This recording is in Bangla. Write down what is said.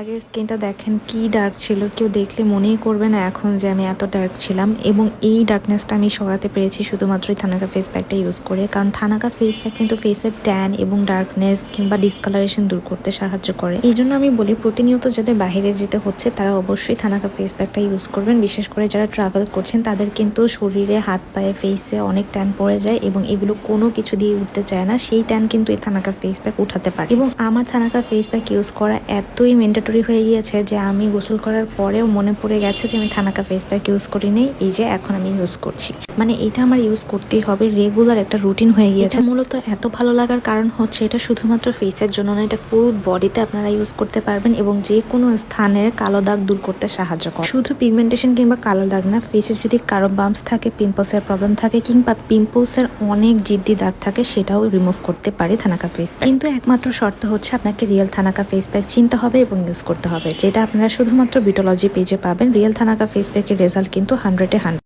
আগের স্কিনটা দেখেন কি ডার্ক ছিল, কেউ দেখলে মনেই করবে না এখন যে আমি এত ডার্ক ছিলাম। এবং এই ডার্কনেসটা আমি সরাতে পেরেছি শুধুমাত্র থানাকা ফেস প্যাকটা ইউজ করে। কারণ থানাকা ফেস প্যাক কিন্তু ফেসের ট্যান এবং ডার্কনেস কিংবা ডিসকালারেশন দূর করতে সাহায্য করে। এই জন্য আমি বলি, প্রতিনিয়ত যাদের বাইরে যেতে হচ্ছে, তারা অবশ্যই থানাকা ফেস প্যাকটা ইউজ করবেন। বিশেষ করে যারা ট্রাভেল করছেন, তাদের কিন্তু শরীরে, হাত পায়ে ফেসে অনেক ট্যান পড়ে যায় এবং এগুলো কোনো কিছু দিয়ে উঠতে চায় না। সেই ট্যান কিন্তু এই থানাকা ফেস প্যাক উঠাতে পারে। এবং আমার থানাকা ফেস প্যাক ইউজ করা এতই মেন্ডেটরি হয়ে গিয়েছে যে আমি গোসল করার পরেও মনে পড়ে গেছে যে আমি থানাকা ফেস প্যাক ইউজ করিনি, এই যে এখন আমি ইউজ করছি। মানে এটা আমার ইউজ করতেই হবে রেগুলার একটা রুটিন হয়ে গিয়েছে। মূলত এত ভালো লাগার কারণ হচ্ছে এটা শুধুমাত্র ফেসের জন্য না এটা ফুল বডিতে আপনারা ইউজ করতে পারবেন এবং যে কোনো স্থানের কালো দাগ দূর করতে সাহায্য করে। শুধু পিগমেন্টেশন কিংবা কালো দাগ না ফেসে যদি কারও বাম্পস থাকে পিম্পলসের প্রবলেম থাকে কিংবা পিম্পলসের অনেক জিদ্দি দাগ থাকে, সেটাও রিমুভ করতে পারে থানাকা ফেস কিন্তু একমাত্র শর্ত হচ্ছে আপনাকে রিয়েল থানাকা ফেস প্যাক চিনতে হবে এবং ইউজ করতে হবে, যেটা আপনারা শুধুমাত্র বিটোলজি পেজে পাবেন। রিয়েল থানাকা ফেসবুকের রেজাল্ট কিন্তু হান্ড্রেডে হান্ড্রেড